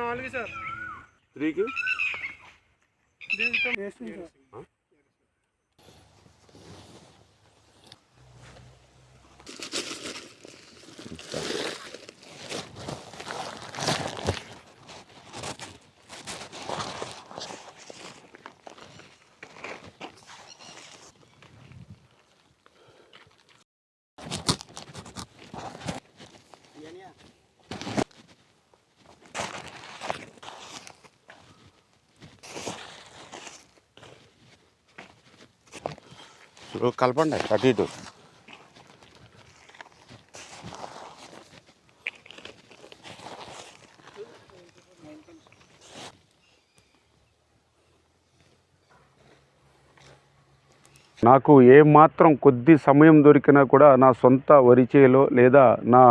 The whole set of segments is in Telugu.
నాలుగు సార్. త్రీకి? కలపండి అటు ఇటు. నాకు ఏమాత్రం కొద్ది సమయం దొరికినా కూడా నా సొంత వరి చేలో లేదా నా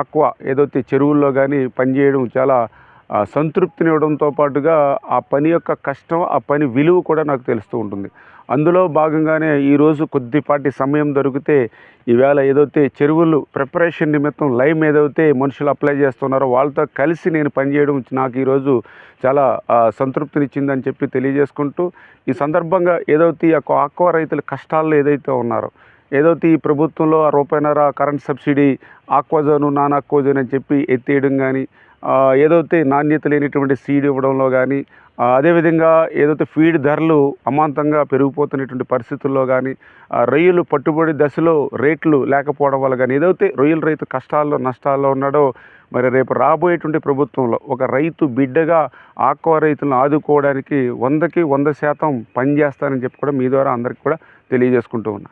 ఆక్వా ఏదైతే చెరువుల్లో కానీ పనిచేయడం చాలా సంతృప్తినివ్వడంతో పాటుగా ఆ పని యొక్క కష్టం ఆ పని విలువ కూడా నాకు తెలుస్తూ ఉంటుంది. అందులో భాగంగానే ఈరోజు కొద్దిపాటి సమయం దొరికితే ఈవేళ ఏదైతే చెరువులు ప్రిపరేషన్ నిమిత్తం లైమ్ ఏదైతే మనుషులు అప్లై చేస్తున్నారో వాళ్ళతో కలిసి నేను పనిచేయడం నాకు ఈరోజు చాలా సంతృప్తినిచ్చిందని చెప్పి తెలియజేసుకుంటూ ఈ సందర్భంగా ఏదైతే ఈ యొక్క ఆక్వా రైతుల కష్టాల్లో ఏదైతే ఉన్నారో ఏదైతే ఈ ప్రభుత్వంలో ఆ రూపాయన్నర current subsidy aqua zone non aqua zone అని చెప్పి ఎత్తేయడం కానీ ఏదైతే నాణ్యత లేనిటువంటి సీడ్ ఇవ్వడంలో కానీ అదేవిధంగా ఏదైతే ఫీడ్ ధరలు అమాంతంగా పెరిగిపోతున్నటువంటి పరిస్థితుల్లో కానీ రొయ్యలు పట్టుబడి దశలో రేట్లు లేకపోవడం వల్ల కానీ ఏదైతే రొయ్యల రైతు కష్టాల్లో నష్టాల్లో ఉన్నాడో మరి రేపు రాబోయేటువంటి ప్రభుత్వంలో ఒక రైతు బిడ్డగా ఆక్వా రైతులను ఆదుకోవడానికి వందకి వంద శాతం పనిచేస్తానని చెప్పి కూడా మీ ద్వారా అందరికీ కూడా తెలియజేసుకుంటూ ఉన్నా.